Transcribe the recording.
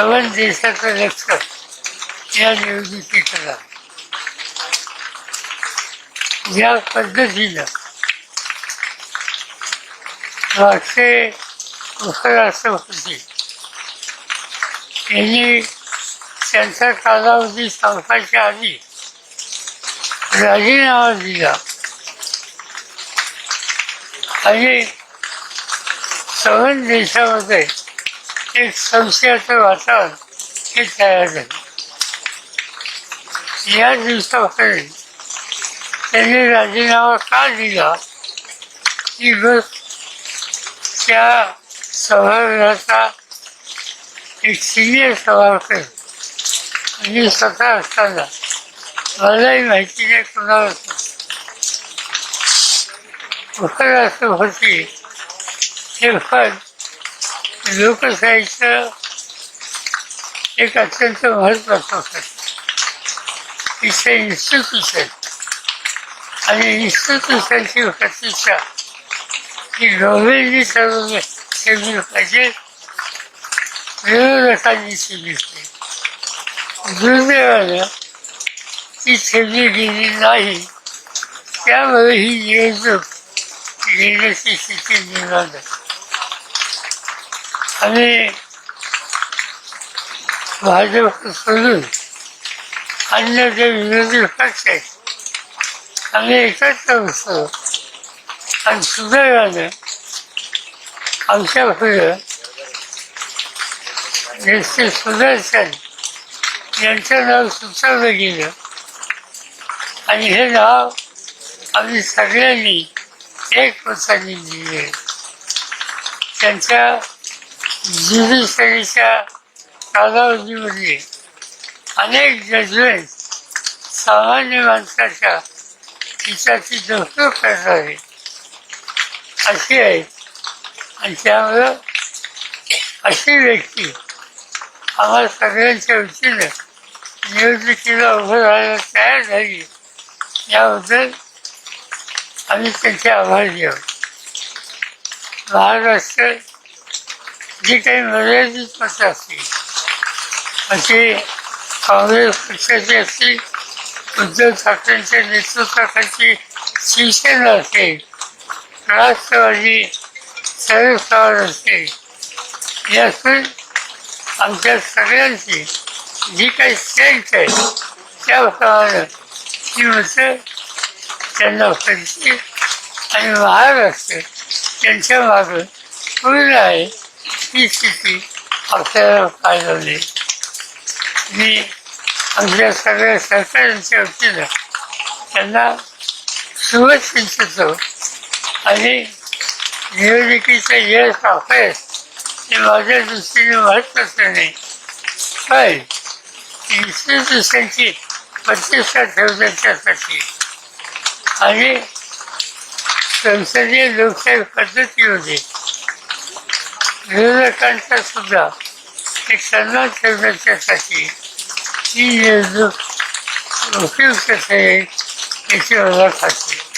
सवन देशाचं लक्ष या निवडणुकीकडे. आहे. या पद्धतीनं. राष्ट्रीय उपराष्ट्रपती यांनी त्यांचा कालावधी संपायच्या आधी राजीनामा दिला. आणि सवन देशामध्ये एक संशयाचं वातावरण हे तयार झालं. या दिवसापर्यंत त्यांनी राजीनामा का दिला? ही गोष्ट त्या सभागृहाचा एक सिनियर सभागृह आणि स्वतः असताना मलाही माहिती नाही कुणाला उपराष्ट्रपती हे पद लोकशाहीचं एक अत्यंत महत्वाचं पद इट्स इन्स्टिट्यूशन आणि इन्स्टिट्यूशनची प्रतिष्ठा ही गव्हर्नमेंटनी ठरवून केली पाहिजे. विरोधकांनी केली दुर्दैवानं ती ठेवली गेली नाही. त्यामुळे ही निवडणूक घेण्याची स्थिती निर्माण झाली. आणि भाजप सोडून अन्य जे विरोधी पक्ष आहेत आम्ही एकत्र बसतो आणि सुदैवाने आमच्या पुढं जसे सुदर्शन यांचं नाव सुचवलं गेलं आणि हे नाव आम्ही सगळ्यांनी एक मताने दिले. त्यांच्या ज्युडिशरीच्या कालावधीमध्ये अनेक जजमेंट सामान्य माणसाच्या हिताची दोषो करणारे अशी आहे. आणि त्यामुळं अशी व्यक्ती आम्हाला सगळ्यांच्या वतीनं निवडणुकीला उभं राहायला तयार झाली. याबद्दल आम्ही त्यांचे आभार देऊ महाराष्ट्र जी काही मर्यादित मतं असतील. अशी काँग्रेस पक्षाची असतील उद्धव ठाकरेंच्या नेतृत्वाखालची शिवसेना असेल राष्ट्रवादी शरद पवार असेल यातून आमच्या सगळ्यांची जी काही स्ट्रेंथ आहे त्याप्रमाणे ही मतं त्यांना पडतील आणि महाराष्ट्र त्यांच्या मागं पूर्ण आहे. ही स्थिती आपल्याला पाहायला मी आमच्या सगळ्या सरकारांच्या वतीनं त्यांना शुभचिंतितो आणि निवडणुकीचं यश अपयश हे माझ्या दृष्टीने महत्त्वाचं नाही. पण इन्स्टिट्यूशनची प्रतिष्ठा ठेवण्याच्यासाठी आणि संसदीय लोकशाही पद्धतीमध्ये विवेकांचा सुद्धा एक ठेवण्याच्यासाठी ही योजना उपयुक्त ठरेल याची मला खात्री